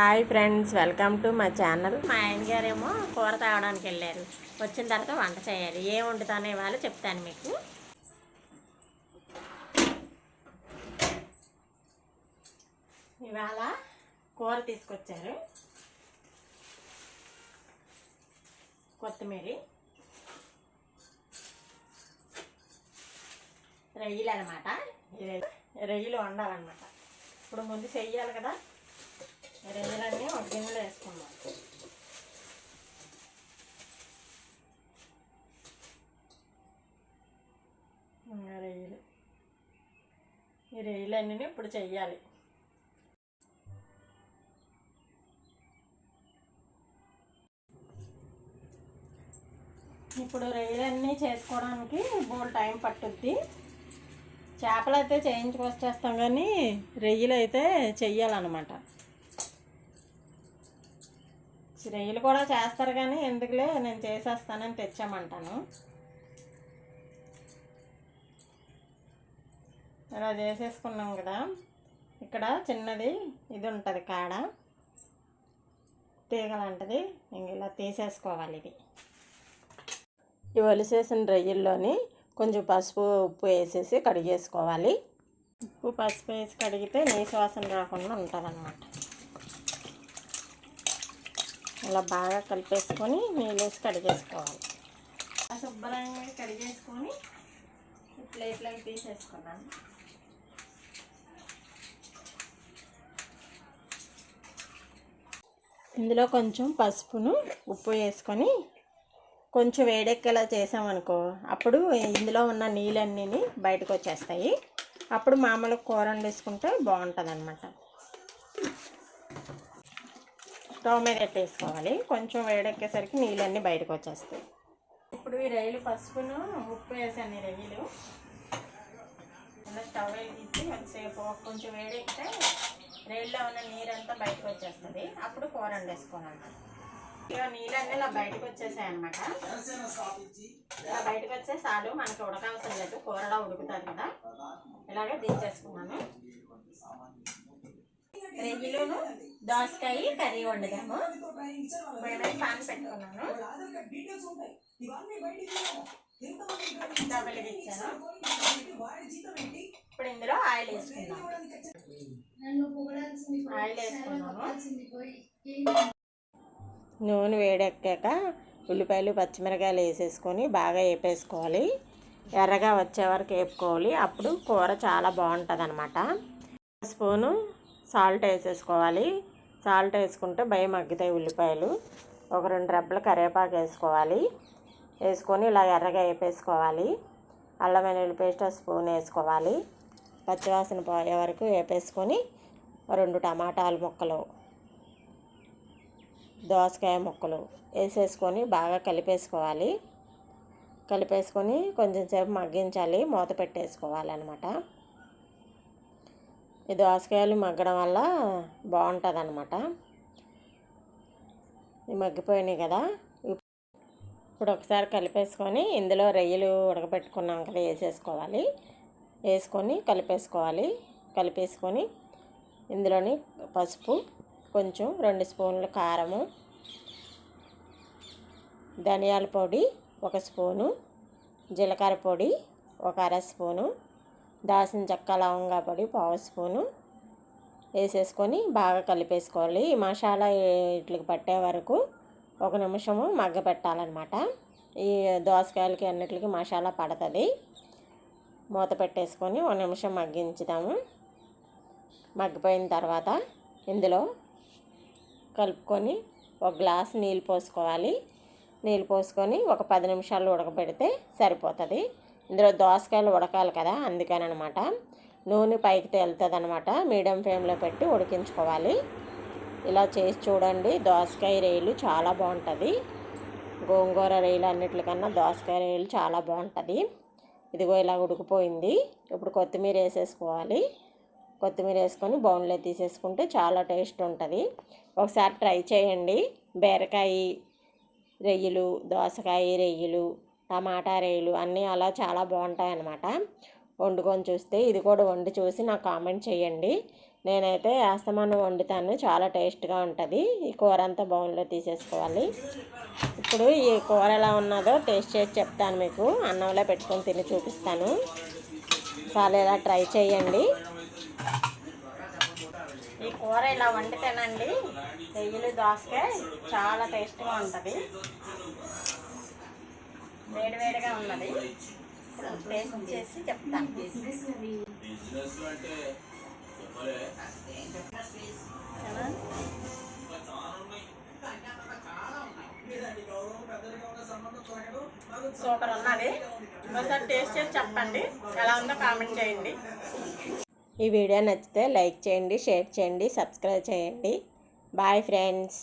Hi friends welcome to మా channel. మా ఆయన గారేమో కూర తాగడానికి వెళ్ళారు. వచ్చిన తర్వాత వంట చేయాలి. ఏం వండుతానో ఇవాళ చెప్తాను మీకు. ఇవాళ కూర తీసుకొచ్చారు. కొత్తిమీర. రొయ్యలు అనమాట రొయ్యలు వండాలన్నమాట. ఇప్పుడు ముందు చెయ్యాలి కదా. రొయ్యలన్నీ ఒక గిన్నెలో వేసుకుందాం. రొయ్యలు. ఈ రొయ్యలన్నీ ఇప్పుడు చెయ్యాలి. ఇప్పుడు రొయ్యలన్నీ చేసుకోవడానికి బోల్ టైం పట్టుద్ది. చేపలు అయితే చేయించుకొచ్చేస్తాం కానీ రొయ్యలు అయితే చెయ్యాలన్నమాట. రొయ్యలు కూడా చేస్తారు కానీ ఎందుకులే నేను చేసేస్తానని తెచ్చామంటాను. ఇలా చేసేసుకున్నాం కదా. ఇక్కడ చిన్నది ఇది ఉంటుంది కాడ. తీగలాంటిది ఇంక ఇలా తీసేసుకోవాలి ఇది. ఈ ఒలిసేసిన రొయ్యల్లోని కొంచెం పసుపు ఉప్పు వేసేసి కడిగేసుకోవాలి. ఉప్పు పసుపు వేసి కడిగితే నీసు వాసన రాకుండా ఉంటుంది అన్నమాట ఇలా బాగా కలిపేసుకొని నీళ్ళు వేసి కడిగేసుకోవాలి. శుభ్రంగా కడిగేసుకొని ప్లేట్లోకి తీసేసుకున్నాను. ఇందులో కొంచెం పసుపును ఉప్పు వేసుకొని కొంచెం వేడెక్కేలా చేసామనుకో అప్పుడు ఇందులో ఉన్న నీళ్ళన్నీ బయటకు వచ్చేస్తాయి. అప్పుడు మామూలు కూర వండేసుకుంటే బాగుంటుంది అనమాట స్టవ్ మీద పెట్టేసుకోవాలి. కొంచెం వేడెక్కేసరికి నీళ్ళన్నీ బయటకు వచ్చేస్తాయి. ఇప్పుడు ఈ రైలు పసుపును ఉప్పు వేసాను ఈ రైలు ఇలా స్టవ్ వేగించి కొంచెంసేపు కొంచెం వేడెక్కితే రైల్లో ఉన్న నీరంతా బయటకు వచ్చేస్తుంది. అప్పుడు కూర వండేసుకోవాలన్నమాట ఇక నీళ్ళన్నీ ఇలా బయటకు వచ్చేసాయి అనమాట ఇలా బయటకు వచ్చే చాలు మనకి ఉడకాల్సిన లేదు. కూరలో ఉడుకుతుంది కదా. ఇలాగే దించేసుకున్నాను. రెగ్యులను దోసకాయ కర్రీ వండుదాము. మేమే పాన్ పెట్టుకున్నాను. డబ్బులు ఇచ్చాను. ఇప్పుడు ఇందులో ఆయిల్ వేసుకున్నాము నూనె వేడెక్కాక ఉల్లిపాయలు పచ్చిమిరకాయలు వేసేసుకొని బాగా వేపేసుకోవాలి ఎర్రగా వచ్చే వరకు వేపుకోవాలి అప్పుడు కూర చాలా బాగుంటుంది అనమాట స్పూను సాల్ట్ వేసేసుకోవాలి. సాల్ట్ వేసుకుంటే భయం మగ్గుతాయి ఉల్లిపాయలు. ఒక రెండు రెబ్బలు కరివేపాకు వేసుకోవాలి. వేసుకొని ఇలా ఎర్రగా వేపేసుకోవాలి. అల్లం వెల్లుల్లి పేస్ట్ స్పూన్ వేసుకోవాలి. పచ్చివాసన పోయే వరకు వేపేసుకొని రెండు టమాటాలు ముక్కలు దోసకాయ ముక్కలు వేసేసుకొని బాగా కలిపేసుకోవాలి. కలిపేసుకొని కొంచెం సేపు మగ్గించాలి. మూత పెట్టేసుకోవాలి అనమాట ఈ దోసకాయలు మగ్గడం వల్ల బాగుంటుంది అనమాట మగ్గిపోయినాయి కదా. ఇప్పుడు ఒకసారి కలిపేసుకొని ఇందులో రొయ్యలు ఉడకబెట్టుకున్నాం కదా వేసేసుకోవాలి. వేసుకొని కలిపేసుకోవాలి. కలిపేసుకొని ఇందులోని పసుపు కొంచెం రెండు స్పూన్లు కారము ధనియాల పొడి ఒక స్పూను జీలకర్ర పొడి ఒక అర స్పూను దాసిన చెక్క లవంగా పొడి పావు స్పూను వేసేసుకొని బాగా కలిపేసుకోవాలి. ఈ మసాలా ఇట్లకి పట్టే వరకు ఒక నిమిషము మగ్గ పెట్టాలన్నమాట ఈ దోసకాయలకి అన్నిటికి మసాలా పడుతుంది. మూత పెట్టేసుకొని ఒక నిమిషం మగ్గించుదాము. మగ్గిపోయిన తర్వాత ఇందులో కలుపుకొని ఒక గ్లాస్ నీళ్ళు పోసుకోవాలి. నీళ్ళు పోసుకొని ఒక పది నిమిషాలు ఉడకబెడితే సరిపోతుంది. ఇందులో దోసకాయలు ఉడకాలి కదా అందుకని అనమాట నూనె పైకి తేలుతుంది అనమాట మీడియం ఫ్లేమ్లో పెట్టి ఉడికించుకోవాలి. ఇలా చేసి చూడండి దోసకాయ రేలు చాలా బాగుంటుంది. గోంగూర రేలు అన్నిటికన్నా దోసకాయ రేలు చాలా బాగుంటుంది. ఇదిగో ఇలా ఉడికిపోయింది. ఇప్పుడు కొత్తిమీర వేసేసుకోవాలి. కొత్తిమీర వేసుకొని బౌన్లో తీసేసుకుంటే చాలా టేస్ట్ ఉంటుంది. ఒకసారి ట్రై చేయండి. బీరకాయ రొయ్యలు దోసకాయ రొయ్యలు టమాటా రేలు అన్నీ అలా చాలా బాగుంటాయి అన్నమాట వండుకొని చూస్తే ఇది కూడా వండి చూసి నాకు కామెంట్ చేయండి. నేనైతే ఆస్తమానం వండుతాను చాలా టేస్ట్గా ఉంటుంది. ఈ కూర అంతా బౌన్లో తీసేసుకోవాలి. ఇప్పుడు ఈ కూర ఎలా ఉన్నదో టేస్ట్ చేసి చెప్తాను మీకు. అన్నంలో పెట్టుకొని తిని చూపిస్తాను. చాలా ఇలా ట్రై చేయండి. ఈ కూర ఇలా వండితేనండి నెయ్యిలు దోసకాయ చాలా టేస్ట్గా ఉంటుంది. వేడివేడిగా ఉన్నది. ఇప్పుడు టేస్ట్ చేసి చెప్తాను? సూపర్ ఉన్నది. ఒకసారి టేస్ట్ చేసి చెప్పండి. ఎలా ఉందో కామెంట్ చేయండి. ఈ వీడియో నచ్చితే లైక్ చేయండి షేర్ చేయండి సబ్స్క్రైబ్ చేయండి. Bye friends.